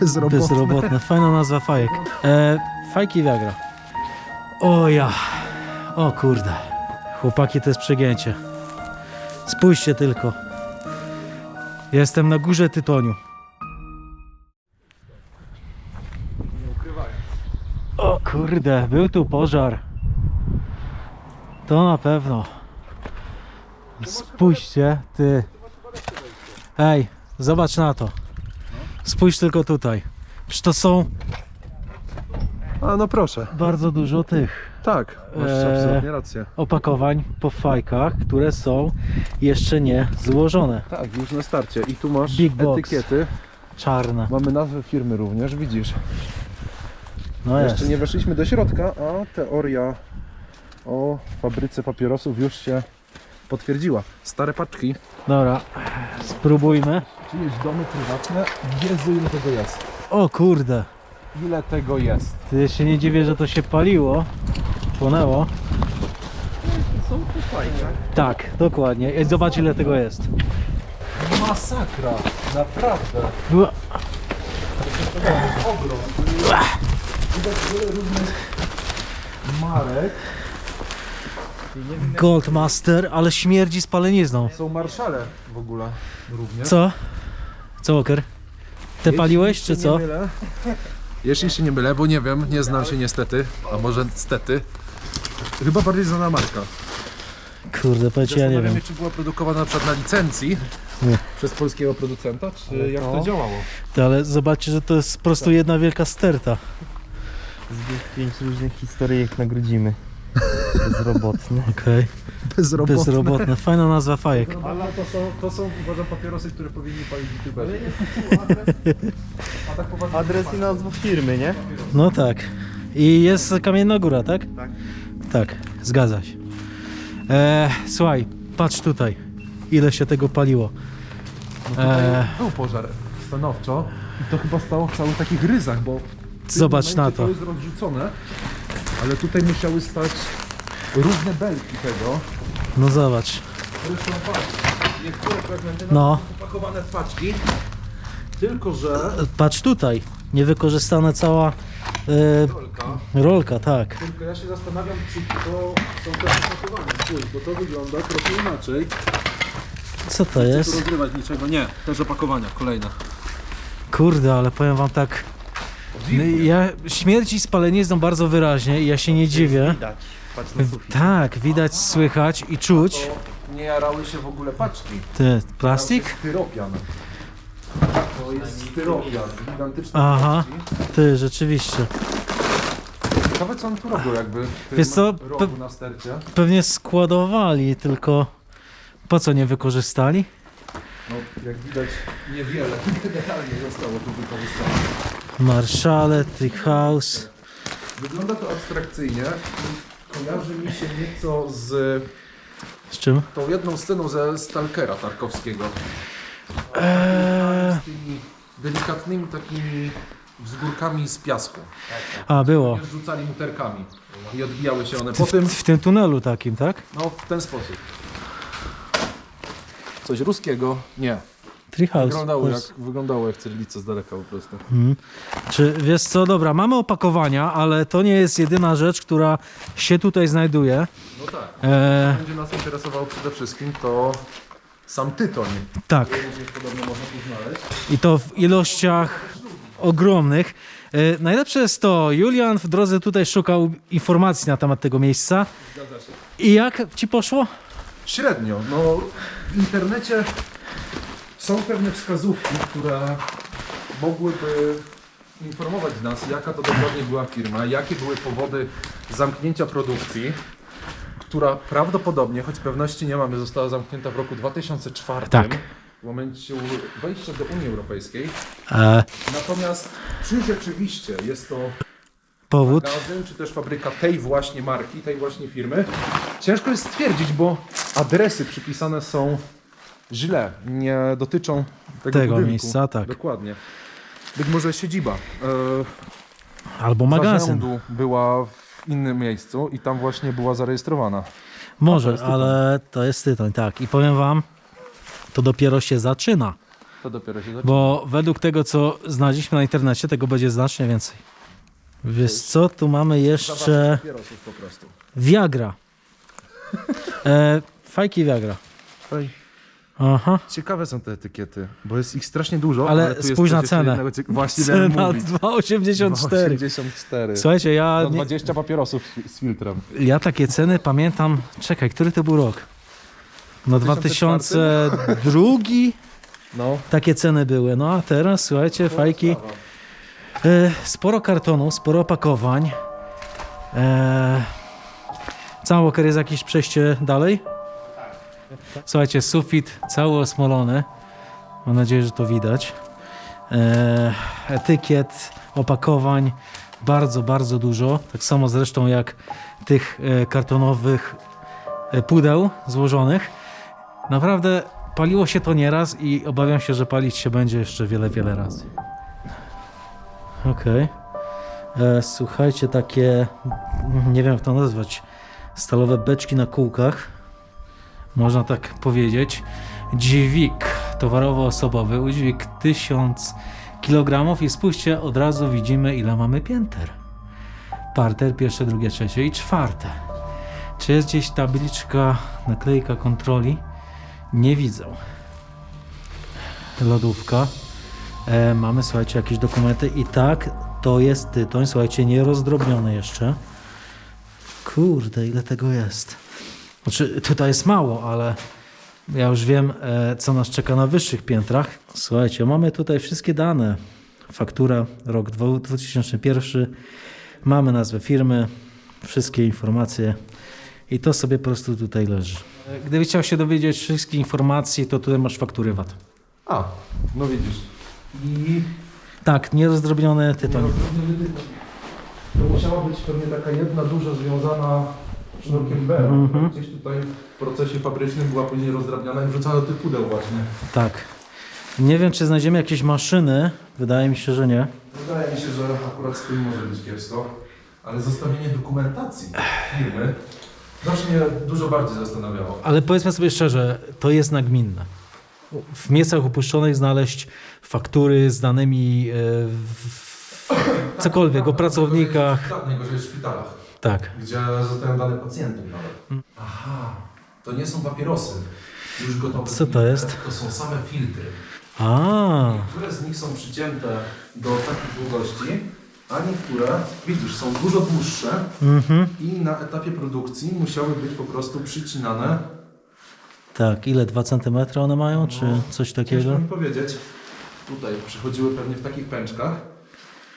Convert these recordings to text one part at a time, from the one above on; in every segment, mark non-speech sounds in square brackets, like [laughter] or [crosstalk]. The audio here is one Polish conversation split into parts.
Bezrobotne. Bezrobotne. Fajna nazwa fajek. E, fajki Viagra. O ja. O kurde. Chłopaki, to jest przegięcie. Spójrzcie tylko. Jestem na górze tytoniu. O kurde, był tu pożar. To na pewno. Spójrzcie, ty. Ej, zobacz na to. Spójrz tylko tutaj. Przecież to są A no proszę. bardzo dużo tych Tak, masz Eee. absolutnie rację. opakowań po fajkach, które są jeszcze nie złożone. Tak, już na starcie. I tu masz Big box. etykiety. Czarne. Mamy nazwę firmy również, widzisz. No jest. Jeszcze nie weszliśmy do środka, a teoria o fabryce papierosów już się potwierdziła. Stare paczki. Dobra, spróbujmy. Czyjeś domy prywatne. Jezu, ile tego jest. O kurde, Ile tego jest. ty się nie dziwię, że to się paliło. Płonęło. Są tu fajne. Tak, dokładnie. Zobacz ile tego jest. Masakra. Naprawdę. Była- Ogrom. Widać wiele różnych marek. Goldmaster, ale śmierdzi spalenizną. Są marszale w ogóle również. Co? Co, Walker? Te paliłeś, czy co? nie mylę- Jeśli się nie mylę, bo nie wiem, nie znam się niestety, a może stety. Chyba bardziej znana marka. Kurde, powiedz, ja nie Zastanawiam wiem. się, czy była produkowana na przykład na licencji Nie. przez polskiego producenta, czy jak to to- działało. Ty, ale zobaczcie, że to jest po prostu jedna wielka sterta. Z pięć różnych historyjek nagrodzimy. Bezrobotny. Okej. Bezrobotne. Bezrobotne. Fajna nazwa fajek. Ale to są, to są uważam papierosy, które powinni palić youtuberzy. A tak poważnie. Adres i nazwa firmy, nie? No tak. I jest Kamienna Góra, tak? Tak. Tak, zgadza się. E, słuchaj, patrz tutaj. Ile się tego paliło. No tutaj Eee. był pożar stanowczo i to chyba stało w całych takich ryzach, bo w tym Zobacz na to. to jest rozrzucone, ale tutaj musiały stać różne belki tego. No zobacz. Zresztą patrz, niektóre fragmenty No. są pakowane w paczki, tylko że Patrz tutaj. Niewykorzystana cała e, rolka, rolka, tak. tylko ja się zastanawiam, czy to są te opakowania. Spójrz, bo to wygląda trochę inaczej. Co to Tu jest? rozrywać niczego, nie, też opakowania, kolejne. Kurde, ale powiem wam tak. No Ja, śmierci spalenizną bardzo wyraźnie i ja się nie dziwię. Widać. Patrz na sufit. Tak, widać, słychać i czuć. To nie jarały się w ogóle paczki. Ty, plastik? Styropian. To jest styropian, gigantyczny. Aha. Ty, rzeczywiście. Ciekawe co on tu robił jakby w tym Wiesz co, rogu pe- na stercie. Pewnie składowali, tylko po co nie wykorzystali? No jak widać niewiele [laughs] generalnie zostało tu wykorzystane. Marszale, Trick House. Wygląda to abstrakcyjnie kojarzy mi się nieco z Z czym? tą jedną sceną ze Stalkera Tarkowskiego. Eee, Z tymi delikatnymi takimi wzgórkami z piasku. a, było. Rzucali muterkami i odbijały się one W, po tym. w tym tunelu takim, tak? No w ten sposób. Coś ruskiego? Nie. Trick House. Wyglądało jak, wyglądało jak cyrylica z daleka po prostu. Mhm. Czy wiesz co, dobra, mamy opakowania, ale to nie jest jedyna rzecz, która się tutaj znajduje. No tak. Eee, Będzie nas interesował przede wszystkim to sam tytoń. tak, Również podobno można tu znaleźć. i to w ilościach ogromnych. E, najlepsze jest to, Julian w drodze tutaj szukał informacji na temat tego miejsca. Zgadza się. I jak ci poszło? Średnio. No w internecie są pewne wskazówki, które mogłyby informować nas, jaka to dokładnie była firma, jakie były powody zamknięcia produkcji, która prawdopodobnie, choć pewności nie mamy, została zamknięta w roku 2004. Tak. W momencie wejścia do Unii Europejskiej. E, Natomiast czy rzeczywiście jest to powód? magazyn, czy też fabryka tej właśnie marki, tej właśnie firmy, ciężko jest stwierdzić, bo adresy przypisane są źle, nie dotyczą tego, Tego budynku. miejsca, tak. Dokładnie. Być może siedziba Albo e, magazyn. zarządu była w innym miejscu i tam właśnie była zarejestrowana. Może, jest tytoń. ale to jest tytoń, tak. I powiem wam, to dopiero się zaczyna. To dopiero się zaczyna. Bo według tego, co znaleźliśmy na internecie, tego będzie znacznie więcej. Wiesz co, tu mamy jeszcze Papierosów po prostu. Viagra. [laughs] E, fajki Viagra. Aha. Ciekawe są te etykiety, bo jest ich strasznie dużo. Ale tu jest spójrz na coś cenę. jednego cy- Właśnie Cena mówić. 2,84. 84. Słuchajcie, ja, nie, 20 papierosów z filtrem. ja takie ceny pamiętam. Czekaj, który to był rok? No 2002 No. takie ceny były. No a teraz słuchajcie, fajki. E, sporo kartonu, sporo opakowań. E, cały Walker jest jakieś przejście dalej? Słuchajcie, sufit cały osmolony. Mam nadzieję, że to widać. E, etykiet, opakowań bardzo, bardzo dużo. Tak samo zresztą jak tych e, kartonowych e, pudeł złożonych. Naprawdę paliło się to nieraz i obawiam się, że palić się będzie jeszcze wiele, wiele razy. Okej. E, Słuchajcie, takie, nie wiem jak to nazwać, stalowe beczki na kółkach. Można tak powiedzieć. Dźwig towarowo-osobowy, udźwig 1000 kg i spójrzcie, od razu widzimy ile mamy pięter. Parter, pierwsze, drugie, trzecie i czwarte. Czy jest gdzieś tabliczka, naklejka kontroli? Nie widzę. Lodówka. E, mamy, słuchajcie, jakieś dokumenty i tak, to jest tytoń, słuchajcie, nie rozdrobniony jeszcze. Kurde, ile tego jest. Znaczy, tutaj jest mało, ale ja już wiem, e, co nas czeka na wyższych piętrach. Słuchajcie, mamy tutaj wszystkie dane. Faktura, rok dwu- 2001. Mamy nazwę firmy, wszystkie informacje i to sobie po prostu tutaj leży. E, Gdyby chciał się dowiedzieć wszystkich informacji, to tutaj masz faktury VAT. A, no widzisz. I Tak, nierozdrobniony tytoń. To musiała być pewnie taka jedna duża związana sznurkiem B. Mhm. Gdzieś tutaj w procesie fabrycznym była później rozdrabniana i wrzucana do tych pudeł właśnie. Tak. Nie wiem, czy znajdziemy jakieś maszyny. Wydaje mi się, że nie. Wydaje mi się, że akurat z tym może być kiepsko, ale zostawienie dokumentacji firmy zawsze mnie dużo bardziej zastanawiało. Ale powiedzmy sobie szczerze, to jest nagminne. W miejscach opuszczonych znaleźć faktury z danymi e, w- cokolwiek o pracownikach. Tak, najgorzej w szpitalach, Tak. gdzie zostają dane pacjentów nawet. Aha, to nie są papierosy. Już gotowe Co to jest? To są same filtry. A, Niektóre z nich są przycięte do takich długości, a niektóre, widzisz, są dużo dłuższe mhm. i na etapie produkcji musiały być po prostu przycinane. Tak, ile? 2 cm one mają, czy coś Ciężko takiego? mi powiedzieć. Tutaj przychodziły pewnie w takich pęczkach.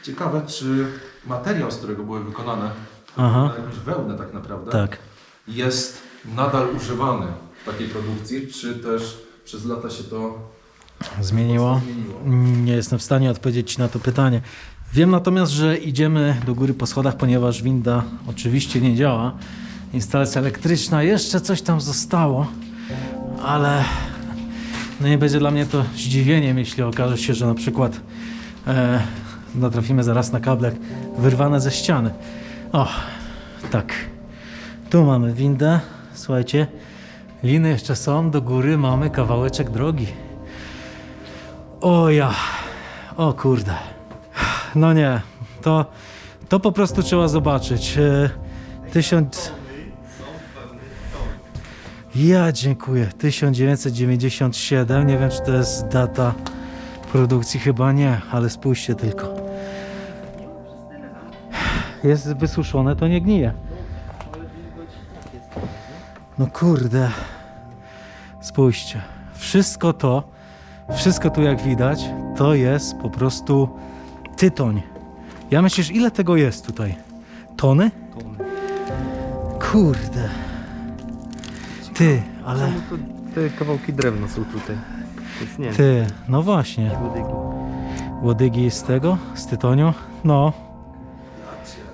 Ciekawe, czy materiał, z którego były wykonane, Aha. jakąś wełnę tak naprawdę, Tak. jest nadal używany w takiej produkcji, czy też przez lata się to Zmieniło? zmieniło. Nie jestem w stanie odpowiedzieć na to pytanie. Wiem natomiast, że idziemy do góry po schodach, ponieważ winda oczywiście nie działa. Instalacja elektryczna, jeszcze coś tam zostało, ale no nie będzie dla mnie to zdziwieniem, jeśli okaże się, że na przykład e, natrafimy zaraz na kablek wyrwane ze ściany. O, tak. Tu mamy windę. Słuchajcie, liny jeszcze są, do góry mamy kawałeczek drogi. O ja. O kurde. No nie. To, to po prostu trzeba zobaczyć. E, Tysiąc... Ja dziękuję. 1997. Nie wiem, czy to jest data produkcji. Chyba nie, ale spójrzcie tylko. Jest wysuszone, to nie gnije. No kurde. Spójrzcie. Wszystko to wszystko tu jak widać, to jest po prostu tytoń. Ja myślisz, ile tego jest tutaj? Tony? Kurde. Ty, ale to te kawałki drewna są tutaj? Ty, no właśnie. łodygi. Łodygi z tego, z tytoniu? No.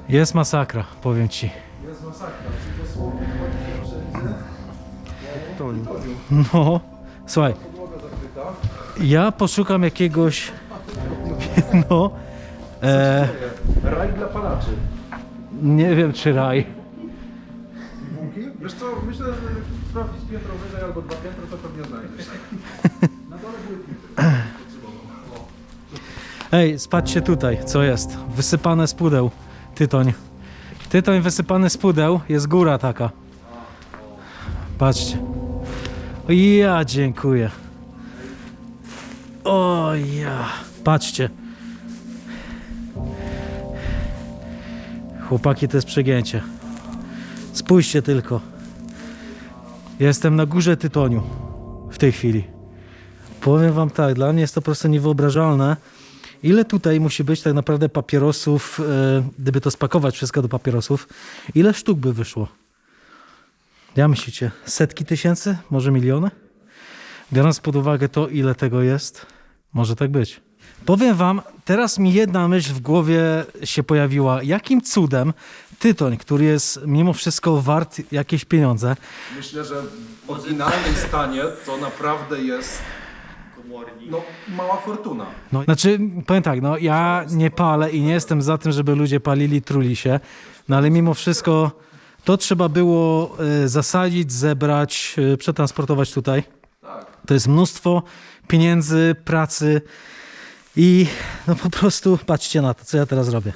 Jest masakra, powiem ci. Jest masakra. Czy dosłownie chodzi o przewidzę? Toni. No. Słuchaj, Podłoga zakryta. ja poszukam jakiegoś. No. E, Raj dla palaczy. nie wiem, czy raj. Wiesz co, myślę, że sprawdzić piętro wyżej albo dwa piętra, to pewnie znajdziesz. Na dole były filtry. Ej, spatrzcie tutaj, co jest. Wysypane z pudeł. Tytoń. Tytoń wysypany z pudeł, jest góra taka. Patrzcie. Ja dziękuję. O ja. Patrzcie. Chłopaki, to jest przegięcie. Spójrzcie tylko. Jestem na górze tytoniu w tej chwili. Powiem wam tak, dla mnie jest to po prostu niewyobrażalne. Ile tutaj musi być tak naprawdę papierosów, e, gdyby to spakować wszystko do papierosów, ile sztuk by wyszło? Ja myślicie, setki tysięcy? Może miliony? Biorąc pod uwagę to, ile tego jest, może tak być. Powiem wam, teraz mi jedna myśl w głowie się pojawiła. Jakim cudem tytoń, który jest mimo wszystko wart jakieś pieniądze, Myślę, że w oryginalnym stanie to naprawdę jest no, mała fortuna. No, znaczy, powiem tak, no ja nie palę i nie jestem za tym, żeby ludzie palili, truli się, no ale mimo wszystko to trzeba było e, zasadzić, zebrać, e, przetransportować tutaj. Tak. To jest mnóstwo pieniędzy, pracy i no po prostu patrzcie na to, co ja teraz robię.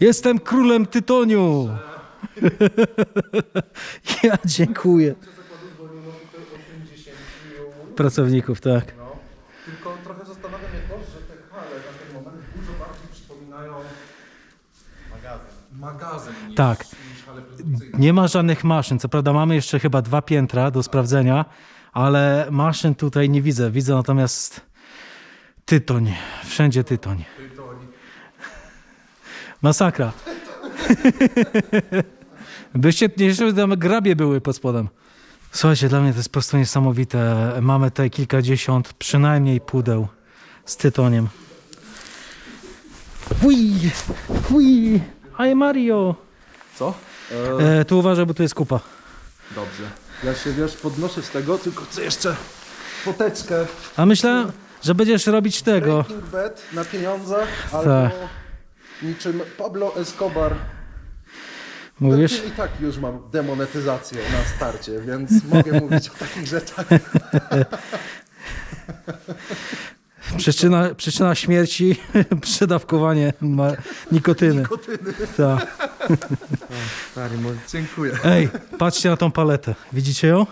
Jestem królem tytoniu! [laughs] ja dziękuję. zakładu zwolniono tutaj 80 Pracowników, tak. No, tylko trochę zastanawia mnie to, że te hale na ten moment dużo bardziej przypominają magazyn, magazyn niż, Tak. niż hale produkcyjne. Nie ma żadnych maszyn. Co prawda mamy jeszcze chyba dwa piętra do sprawdzenia, ale maszyn tutaj nie widzę. Widzę natomiast tytoń. Wszędzie tytoń. Masakra. [laughs] Byście jeszcze tam grabie były pod spodem. Słuchajcie, dla mnie to jest po prostu niesamowite. Mamy tutaj kilkadziesiąt, przynajmniej pudeł z tytoniem. Hui, hui, aj Mario. Co? E, tu uważaj, bo tu jest kupa. Dobrze. Ja się wiesz, podnoszę z tego, tylko chcę jeszcze foteczkę. A myślałem, że będziesz robić tego. Breaking Bad na pieniądze, Tak. albo niczym Pablo Escobar. Mówisz? I tak już mam demonetyzację na starcie, więc mogę [laughs] mówić o takich rzeczach. [laughs] Przyczyna, przyczyna śmierci [laughs] przedawkowanie ma- nikotyny. Nikotyny. Tak. Stary. Dziękuję. Ej, patrzcie na tą paletę. Widzicie ją?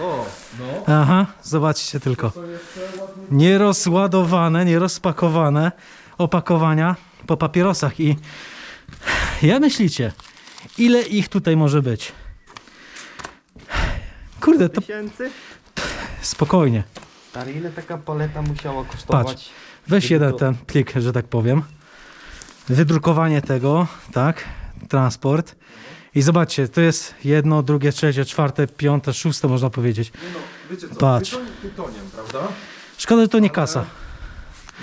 O, no. Aha, zobaczcie tylko. To jeszcze ładnie. Nierozładowane, nierozpakowane opakowania po papierosach i ja myślicie, ile ich tutaj może być? Kurde, to Tysięcy? spokojnie. Stary, ile taka paleta musiała kosztować? Weź Żeby jeden to- ten plik, że tak powiem. Wydrukowanie tego, tak? Transport. I zobaczcie, to jest jedno, drugie, trzecie, czwarte, piąte, szóste można powiedzieć. Nie no, wiecie co, Patrz. tytoń tytoniem, prawda? Szkoda, że to nie kasa.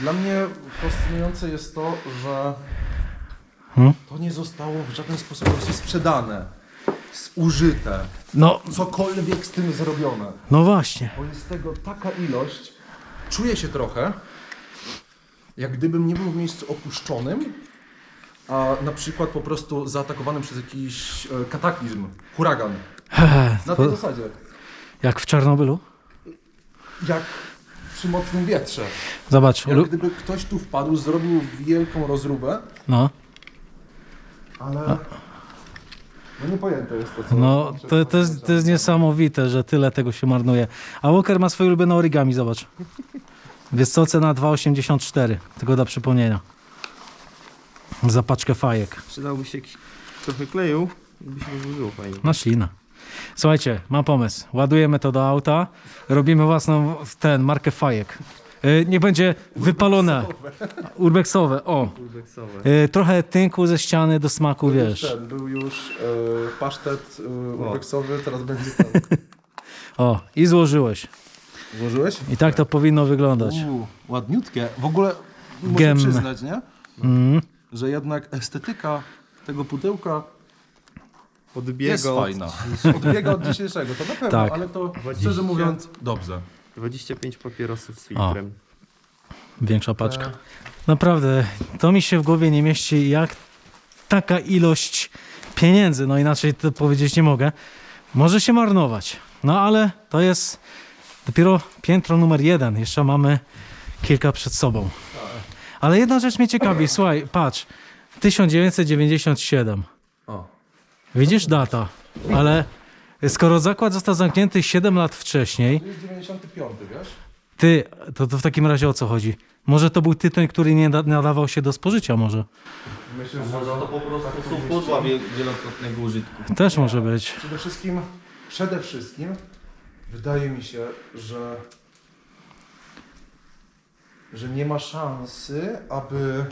Dla mnie fascynujące jest to, że? To nie zostało w żaden sposób po prostu sprzedane, zużyte, No, cokolwiek z tym zrobione. no właśnie. Bo jest tego taka ilość, czuję się trochę, jak gdybym nie był w miejscu opuszczonym, a na przykład po prostu zaatakowanym przez jakiś e, kataklizm, huragan. Na tej zasadzie. Jak w Czarnobylu? Jak przy mocnym wietrze. Zobacz. Jak Lu- gdyby ktoś tu wpadł, zrobił wielką rozróbę, no, ale... No niepojęte jest to, co... no to, to, jest, to jest niesamowite, że tyle tego się marnuje. A Walker ma swoje ulubione origami, zobacz. Wiesz co, cena 2,84. Tylko dla przypomnienia. Za paczkę fajek. Przydałby się jakiś trochę kleju, by się rozłożyło fajnie. Na ślinę. Słuchajcie, mam pomysł. Ładujemy to do auta, robimy własną ten, markę fajek. Yy, niech będzie wypalone. Urbexowe, o. Urbexowe. Yy, trochę tynku ze ściany do smaku, Był już wiesz. Ten, był już e, pasztet e, urbexowy, teraz będzie [laughs] ten. O, i złożyłeś. Włożyłeś? I tak to powinno wyglądać. Uuu, ładniutkie. W ogóle muszę Gemme. przyznać, nie? Mm. że jednak estetyka tego pudełka Odbiega jest od fajna. Odbiega od dzisiejszego, to na pewno, Tak. ale to 20. szczerze mówiąc dobrze. 25 papierosów z filtrem. Większa paczka. Naprawdę, to mi się w głowie nie mieści, jak taka ilość pieniędzy, no inaczej to powiedzieć nie mogę, może się marnować. No ale to jest dopiero piętro numer jeden. Jeszcze mamy kilka przed sobą. Ale jedna rzecz mnie ciekawi. Słuchaj, patrz. 1997. O. Widzisz data, ale skoro zakład został zamknięty 7 lat wcześniej, To jest 95, wiesz? ty, to, to w takim razie o co chodzi? Może to był tytoń, który nie nada- nadawał się do spożycia może? Myślę, że Może to po prostu są pudła wie- wielokrotnego użytku. Też może być. Przede wszystkim, przede wszystkim wydaje mi się, że że nie ma szansy, aby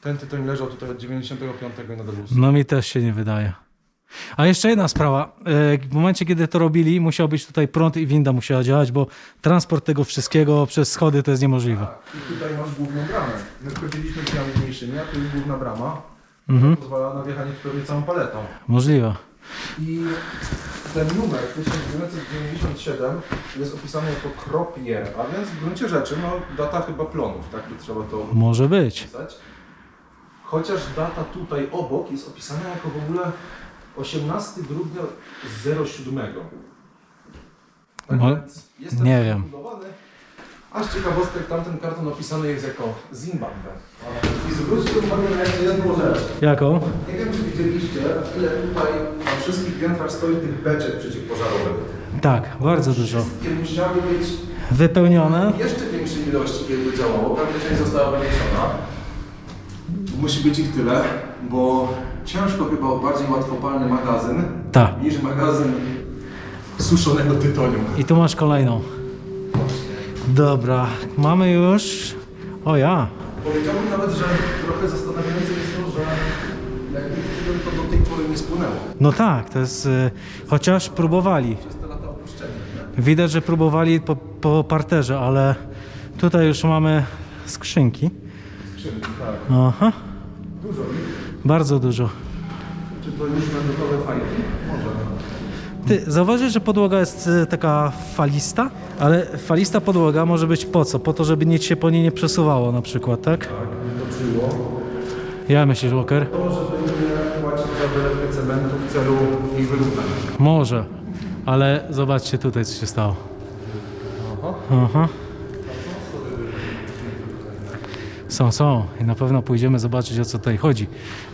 ten tytoń leżał tutaj od 95 i nadal był No mi też się nie wydaje. A jeszcze jedna sprawa. E, W momencie, kiedy to robili, musiał być tutaj prąd i winda musiała działać, bo transport tego wszystkiego przez schody to jest niemożliwe. I tutaj masz główną bramę. My wchodziliśmy drzwiami mniejszymi, a tu jest główna brama, Mhm. pozwala na wjechanie tutaj całą paletą. Możliwe. I ten numer 1997 jest opisany jako kropier, a więc w gruncie rzeczy no, data chyba plonów, tak by trzeba to Może być. opisać. Chociaż data tutaj obok jest opisana jako w ogóle 18 grudnia 07. Tak Mo- więc jestem nie wiem. zbudowany. A z ciekawostek tamten karton opisany jest jako Zimbabwe. I zwróćcie uwagę na jeszcze jedną rzecz. Jaką? Nie wiem, czy widzieliście, ile tutaj na wszystkich piętrach stoi tych beczek przeciwpożarowych. Tak, bardzo dużo. Wszystkie musiały być Wypełnione. w jeszcze większej ilości, kiedy działało. Pewnie część została wyniesiona. Musi być ich tyle, bo ciężko chyba o bardziej łatwopalny magazyn Tak. niż magazyn suszonego tytoniu. I tu masz kolejną. Dobra, mamy już. O ja. Powiedziałbym nawet, że trochę zastanawiające jest to, że jakby to do tej pory nie spłynęło. No tak, to jest. y, chociaż próbowali. Przez te lata opuszczenia. nie? Widać, że próbowali po, po parterze, ale tutaj już mamy skrzynki. Skrzynki, tak. Aha, Dużo ich. Bardzo dużo. Czy to już na gotowe fajki? Może. Ty zauważysz, że podłoga jest y, taka falista, ale falista podłoga może być po co? Po to, żeby nic się po niej nie przesuwało na przykład, tak? Tak, toczyło. Ja myślisz, Walker? To, żeby nie płacić za wylewkę cementu w celu ich wyrównania. Może, ale zobaczcie tutaj, co się stało. Aha. Są, są. I na pewno pójdziemy zobaczyć, o co tutaj chodzi.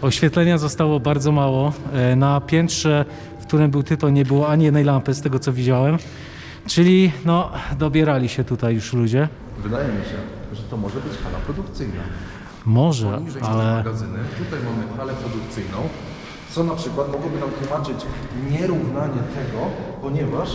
Oświetlenia zostało bardzo mało. E, Na piętrze, w którym był tyto, nie było ani jednej lampy, z tego co widziałem. Czyli, no, dobierali się tutaj już ludzie. Wydaje mi się, że to może być hala produkcyjna. Może, Poniżej ale magazyny, tutaj mamy halę produkcyjną, co na przykład mogłoby nam tłumaczyć nierównanie tego, ponieważ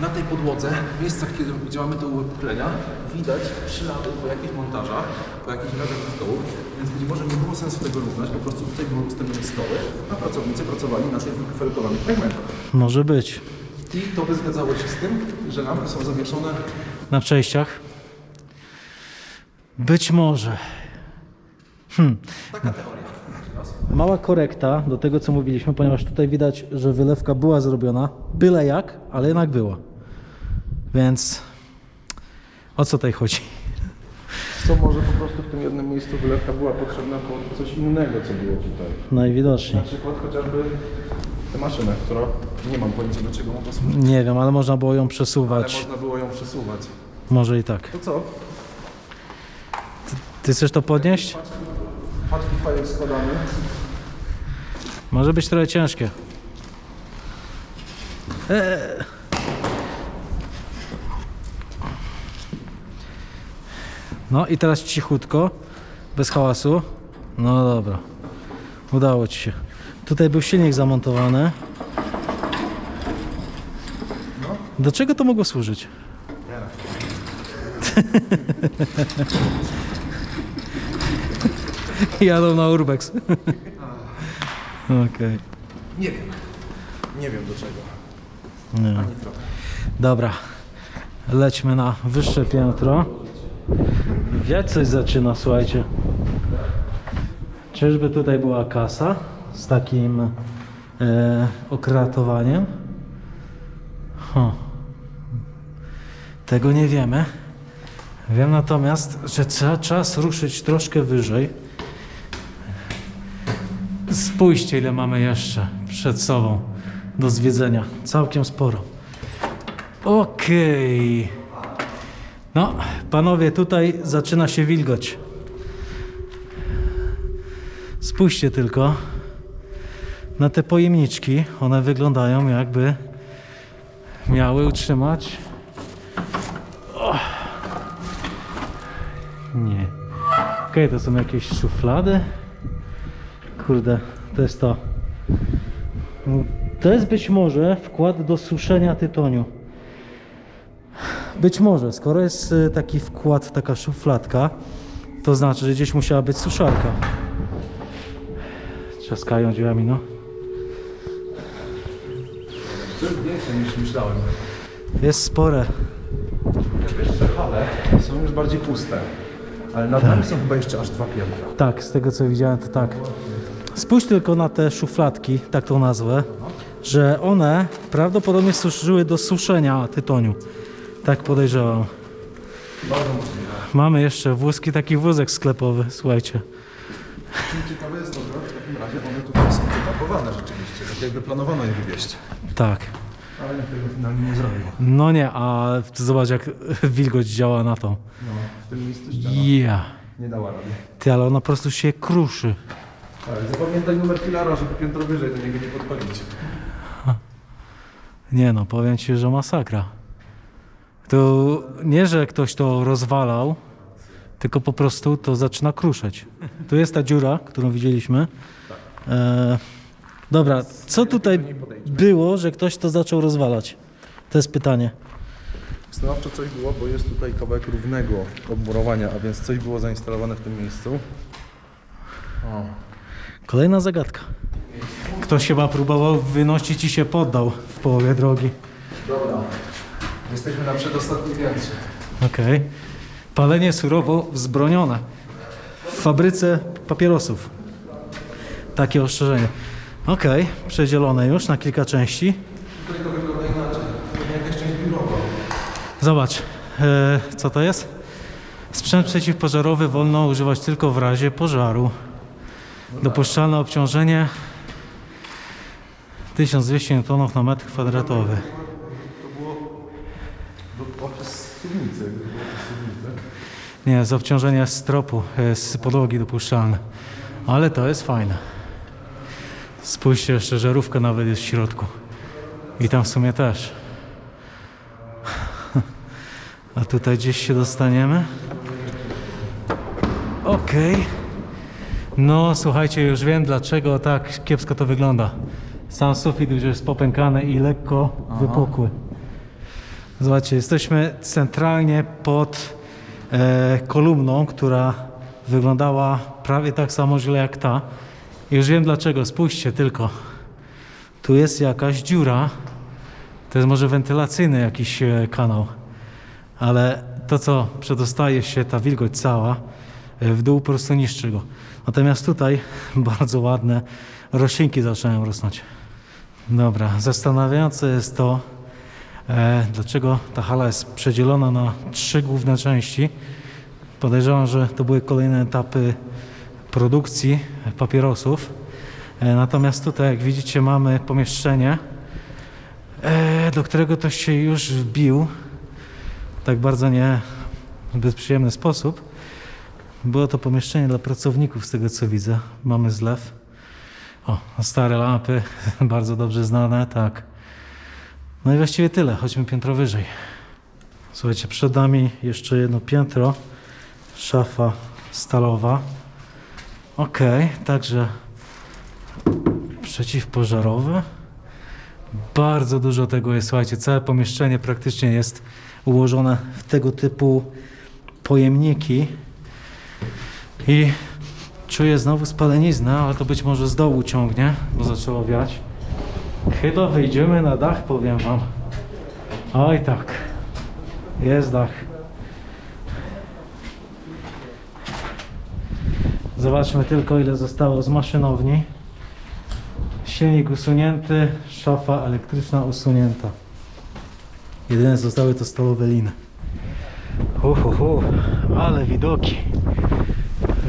na tej podłodze, w miejscach, kiedy gdzie mamy te uwypuklenia, widać ślady po jakichś montażach, po jakichś radach stołów, więc być może nie było sensu tego równać, po prostu tutaj były ustawione stoły, a pracownicy pracowali na tych wyfelkowanych fragmentach. może być. I to by zgadzało się z tym, że lampy są zawieszone Na przejściach. Być może. Taka teoria. Mała korekta do tego, co mówiliśmy, ponieważ tutaj widać, że wylewka była zrobiona, byle jak, ale jednak była. Więc o co tutaj chodzi? Co może po prostu w tym jednym miejscu wylewka była potrzebna po coś innego, co było tutaj. Najwidoczniej. Na przykład chociażby tę maszynę, która nie mam pojęcia do czego ma posłużyć. Nie wiem, ale można było ją Ale przesuwać. można było ją przesuwać. Może i tak. To co? Ty chcesz to podnieść? Paczki fajek składamy. Może być trochę ciężkie. Eee. No i teraz cichutko, bez hałasu. No dobra, udało ci się. Tutaj był silnik zamontowany. Do czego to mogło służyć? [laughs] [laughs] Jadą na urbex. [laughs] Okej. Nie wiem. Nie wiem do czego. Nie. Ani trochę. Dobra, lećmy na wyższe piętro. Wiać coś zaczyna, słuchajcie. Czyżby tutaj była kasa z takim e, okratowaniem? Huh. Tego nie wiemy. Wiem natomiast, że trzeba czas ruszyć troszkę wyżej. Spójrzcie, ile mamy jeszcze przed sobą. do zwiedzenia. Całkiem sporo. Okej. No, panowie, tutaj zaczyna się wilgoć. Spójrzcie tylko na te pojemniczki. One wyglądają jakby miały utrzymać. O. Nie. Okej, to są jakieś szuflady. Kurde, to jest to. To jest być może wkład do suszenia tytoniu. Być może, skoro jest y, taki wkład, taka szufladka, to znaczy, że gdzieś musiała być suszarka. Trzaskają drzwiami, no. To jest więcej niż myślałem. Jest spore. Wyższe hale są już bardziej puste. Ale nad nami są chyba jeszcze aż dwa piętra. Tak, z tego co widziałem, to tak. Spójrz tylko na te szufladki, tak to nazwę, że one prawdopodobnie służyły do suszenia tytoniu. Tak podejrzewam. Bardzo możliwe. Mamy jeszcze wózki, taki wózek sklepowy, słuchajcie. Ciekawe jest to, że w takim razie one tutaj są wypakowane rzeczywiście, tak jakby planowano je wywieźć. Tak. Ale nikt tego finalnie nie zrobił. No nie, a zobacz jak [laughs] wilgoć działa na to. No, w tym miejscu ściana Ja. nie dała rady. Ty, ale ona po prostu się kruszy. Ale zapamiętaj numer filara, żeby piętro wyżej do niego nie podpalić. [laughs] Nie no, powiem ci, że masakra. To nie, że ktoś to rozwalał, tylko po prostu to zaczyna kruszeć. Tu jest ta dziura, którą widzieliśmy. E, dobra, co tutaj było, że ktoś to zaczął rozwalać? To jest pytanie. Stanowczo coś było, bo jest tutaj kawałek równego obmurowania, a więc coś było zainstalowane w tym miejscu. O, Kolejna zagadka. Ktoś chyba próbował wynosić i się poddał w połowie drogi. dobra. Jesteśmy na przedostatnim piętrze. Okej. Palenie surowo wzbronione. W fabryce papierosów. Takie ostrzeżenie. Okej, przedzielone już na kilka części. Tutaj to wygląda inaczej. To jakaś część biurowa. Zobacz, e, co to jest? Sprzęt przeciwpożarowy wolno używać tylko w razie pożaru. Dopuszczalne obciążenie 1200 N na metr kwadratowy. To było. Nie, z obciążenia stropu, e, z podłogi dopuszczalne. Ale to jest fajne. Spójrzcie jeszcze, żarówka nawet jest w środku. I tam w sumie też. [laughs] A tutaj gdzieś się dostaniemy. Okej. No, słuchajcie, już wiem dlaczego tak kiepsko to wygląda. Sam sufit już jest popękany i lekko wypukły. Zobaczcie, jesteśmy centralnie pod e, kolumną, która wyglądała prawie tak samo źle jak ta. I już wiem dlaczego, spójrzcie tylko. Tu jest jakaś dziura. To jest może wentylacyjny jakiś e, kanał. Ale to, co przedostaje się, ta wilgoć cała, e, w dół po prostu niszczy go. Natomiast tutaj [laughs] bardzo ładne roślinki zaczynają rosnąć. Dobra, zastanawiające jest to, E, dlaczego ta hala jest przedzielona na trzy główne części? Podejrzewam, że to były kolejne etapy produkcji papierosów. E, natomiast tutaj, jak widzicie, mamy pomieszczenie, e, do którego ktoś się już wbił. Tak bardzo nie w sposób. Było to pomieszczenie dla pracowników, z tego co widzę. Mamy zlew. O, stare lampy, [laughs] bardzo dobrze znane, tak. No i właściwie tyle, chodźmy piętro wyżej. Słuchajcie, przed nami jeszcze jedno piętro, szafa stalowa. Ok, także przeciwpożarowe. Bardzo dużo tego jest, słuchajcie, całe pomieszczenie praktycznie jest ułożone w tego typu pojemniki. I czuję znowu spaleniznę, ale to być może z dołu ciągnie, bo zaczęło wiać. Chyba wyjdziemy na dach, powiem wam. Oj tak. Jest dach. Zobaczmy tylko ile zostało z maszynowni. Silnik usunięty, szafa elektryczna usunięta. Jedyne zostały to stalowe liny. Uhuhu, ale widoki.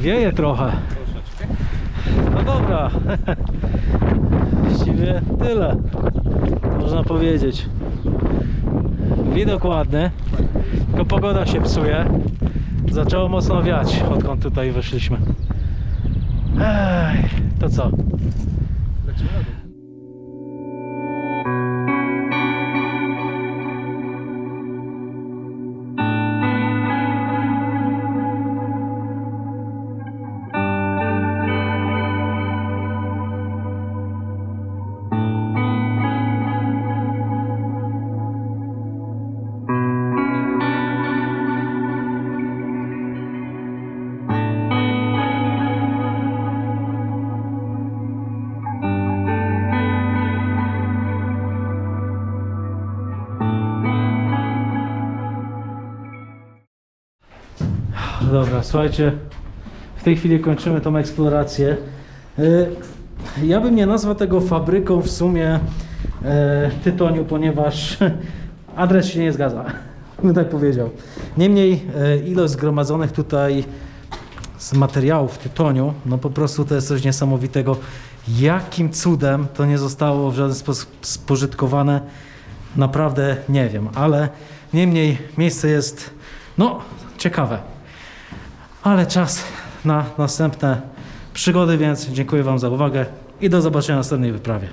Wieje trochę. No dobra. Właściwie tyle. Można powiedzieć. Widok ładny, tylko pogoda się psuje. Zaczęło mocno wiać, odkąd tutaj weszliśmy. Ej, to co? Dobra, słuchajcie, w tej chwili kończymy tą eksplorację. Y, Ja bym nie nazwał tego fabryką w sumie e, tytoniu, ponieważ [laughs] adres się nie zgadza, [laughs] bym tak powiedział. Niemniej e, ilość zgromadzonych tutaj z materiałów tytoniu, no po prostu to jest coś niesamowitego. Jakim cudem to nie zostało w żaden sposób spożytkowane, naprawdę nie wiem, ale niemniej miejsce jest, no, ciekawe. Ale czas na następne przygody, więc dziękuję Wam za uwagę i do zobaczenia na następnej wyprawie.